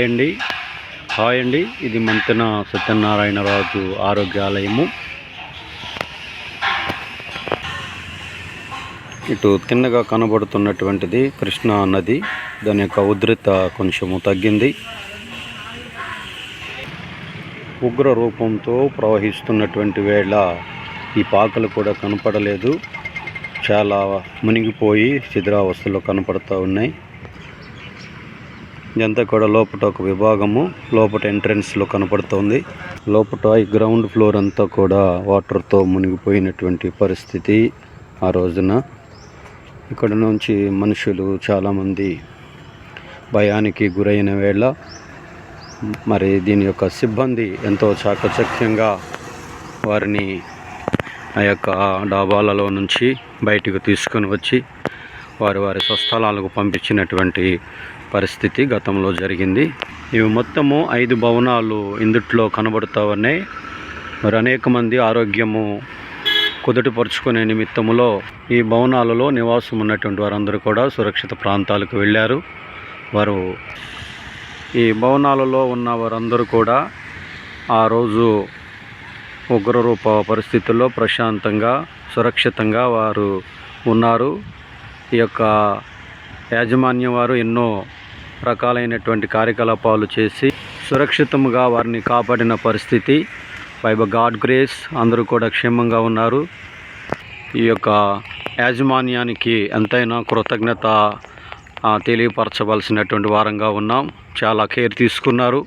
Hi అండి. Hi అండి. ఇది మంతెన సత్యనారాయణరాజు ఆరోగ్యాలయము. ఇటు తిన్నగా కనబడుతున్నటువంటిది కృష్ణా నది. దాని యొక్క ఉధృత కొంచెము తగ్గింది. ఉగ్ర రూపంతో ప్రవహిస్తున్నటువంటి వేళ ఈ పాకలు కూడా కనపడలేదు. చాలా మునిగిపోయి శిథిరావస్థలో కనపడుతూ ఉన్నాయి. ఇదంతా కూడా లోపల ఒక విభాగము లోపల ఎంట్రన్స్లో కనపడుతోంది. లోపల ఈ గ్రౌండ్ ఫ్లోర్ అంతా కూడా వాటర్తో మునిగిపోయినటువంటి పరిస్థితి ఆ రోజున. ఇక్కడ నుంచి మనుషులు చాలామంది భయానికి గురైన వేళ మరి దీని యొక్క సిబ్బంది ఎంతో చాకచక్యంగా వారిని ఆ యొక్క డాబాలలో నుంచి బయటకు తీసుకొని వచ్చి వారి వారి స్వస్థలాలకు పంపించినటువంటి పరిస్థితి గతంలో జరిగింది. ఇవి మొత్తము ఐదు భవనాలు ఇందుట్లో కనబడుతూ ఉన్నాయి. మరి అనేక మంది ఆరోగ్యము కుదుటపరుచుకునే నిమిత్తములో ఈ భవనాలలో నివాసం ఉన్నటువంటి వారందరూ కూడా సురక్షిత ప్రాంతాలకు వెళ్ళారు. వారు ఈ భవనాలలో ఉన్న వారందరూ కూడా ఆ రోజు ఉగ్రరూప పరిస్థితుల్లో ప్రశాంతంగా సురక్షితంగా వారు ఉన్నారు. ఈ యొక్క యాజమాన్యం వారు ఎన్నో రకాలైనటువంటి కార్యకలాపాలు చేసి సురక్షితంగా వారిని కాపాడిన పరిస్థితి. బై గాడ్ గ్రేస్ అందరూ కూడా క్షేమంగా ఉన్నారు. ఈ యొక్క యాజమాన్యానికి ఎంతైనా కృతజ్ఞత తెలియపరచవలసినటువంటి వారంగా ఉన్నాం. చాలా కేర్ తీసుకున్నారు.